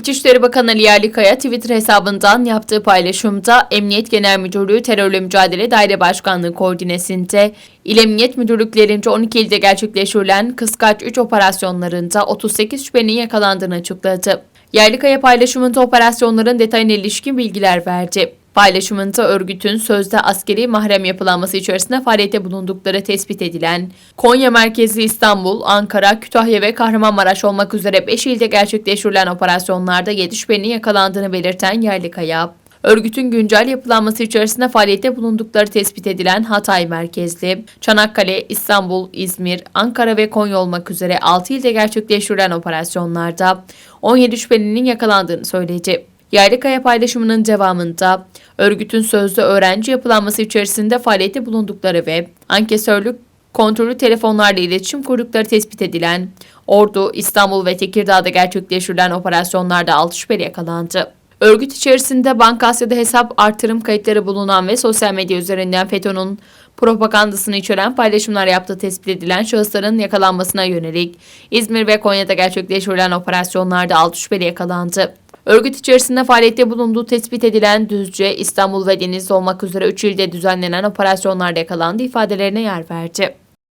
İçişleri Bakanı Ali Yerlikaya Twitter hesabından yaptığı paylaşımda Emniyet Genel Müdürlüğü Terörle Mücadele Daire Başkanlığı koordinesinde İl Emniyet Müdürlüklerince 12 ilde gerçekleştirilen Kıskaç 3 operasyonlarında 38 şüphelinin yakalandığını açıkladı. Yerlikaya paylaşımında operasyonların detayına ilişkin bilgiler verdi. Paylaşımında örgütün sözde askeri mahrem yapılanması içerisinde faaliyette bulundukları tespit edilen Konya merkezli İstanbul, Ankara, Kütahya ve Kahramanmaraş olmak üzere 5 ilde gerçekleştirilen operasyonlarda 7 şüphelinin yakalandığını belirten Yerlikaya, Örgütün güncel yapılanması içerisinde faaliyette bulundukları tespit edilen Hatay merkezli, Çanakkale, İstanbul, İzmir, Ankara ve Konya olmak üzere 6 ilde gerçekleştirilen operasyonlarda 17 şüphelinin yakalandığını söyledi. Yerlikaya paylaşımının devamında örgütün sözlü öğrenci yapılanması içerisinde faaliyette bulundukları ve ankesörlük kontrollü telefonlarla iletişim kurdukları tespit edilen Ordu, İstanbul ve Tekirdağ'da gerçekleştirilen operasyonlarda 6 şüpheli yakalandı. Örgüt içerisinde Bankasya'da hesap artırım kayıtları bulunan ve sosyal medya üzerinden FETÖ'nün propagandasını içeren paylaşımlar yaptığı tespit edilen şahısların yakalanmasına yönelik İzmir ve Konya'da gerçekleştirilen operasyonlarda 6 şüpheli yakalandı. Örgüt içerisinde faaliyette bulunduğu tespit edilen Düzce, İstanbul ve Denizli olmak üzere 3 ilde düzenlenen operasyonlarda yakalandığı ifadelerine yer verdi.